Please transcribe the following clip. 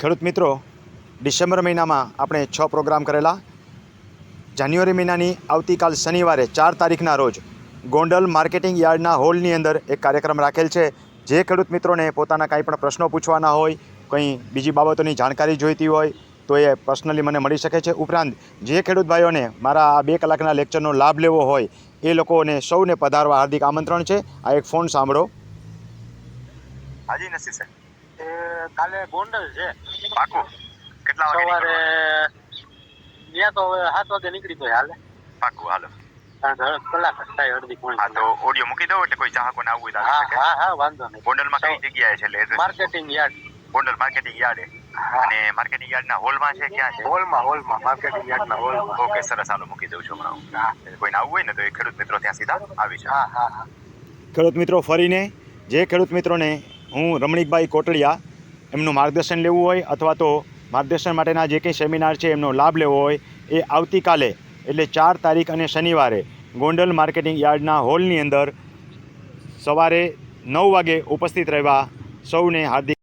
ખેડૂત મિત્રો, ડિસેમ્બર મહિનામાં આપણે છ પ્રોગ્રામ કરેલા. જાન્યુઆરી મહિનાની આવતીકાલ શનિવારે ચાર તારીખના રોજ ગોંડલ માર્કેટિંગ યાર્ડના હોલની અંદર એક કાર્યક્રમ રાખેલ છે. જે ખેડૂત મિત્રોને પોતાના કાંઈ પણ પ્રશ્નો પૂછવાના હોય, કંઈ બીજી બાબતોની જાણકારી જોઈતી હોય, તો એ પર્સનલી મને મળી શકે છે. ઉપરાંત, જે ખેડૂત ભાઈઓને મારા આ બે કલાકના લેક્ચરનો લાભ લેવો હોય, એ લોકોને સૌને પધારવા હાર્દિક આમંત્રણ છે. આ એક ફોન સાંભળો. હાજી નસી સાહેબ. એ કાલે ગોંડલ છે. પાકું. કેટલા સવારે ત્યાં તો હવે સાત વાગે નીકળી તો હાલે. પાકું હાલો. કારણ કે અડધ કલાક થાય અડધી પોણી. હા તો ઓડિયો મૂકી દઉં એટલે કોઈ ચાહકોને આવવું હા હા હા વાંધો નહીં. ગોંડલમાં કઈ જગ્યાએ છે એટલે marketing yard. Gondal marketing yard અને માર્કેટિંગ યાર્ડના હોલમાં છે ક્યાં છે? હોલમાં માર્કેટિંગ યાર્ડના હોલમાં. ઓકે સરસ. હાલો મૂકી દઉં છું હમણાં. કોઈને આવવું હોય ને તો એ ખેડૂત મિત્રો ત્યાં સીધા આવી છે હા હા હા. ખેડૂત મિત્રો ફરીને જે ખેડૂત મિત્રોને હું રમણીકભાઈ કોટડિયા, એમનું માર્ગદર્શન લેવું હોય અથવા તો માર્ગદર્શન માટેના જે કંઈ સેમિનાર છે એમનો લાભ લેવો હોય, એ આવતીકાલે, એટલે ચાર તારીખ અને શનિવારે ગોંડલ માર્કેટિંગ યાર્ડના હોલની અંદર સવારે નવ વાગે ઉપસ્થિત રહેવા સૌને હાર્દિક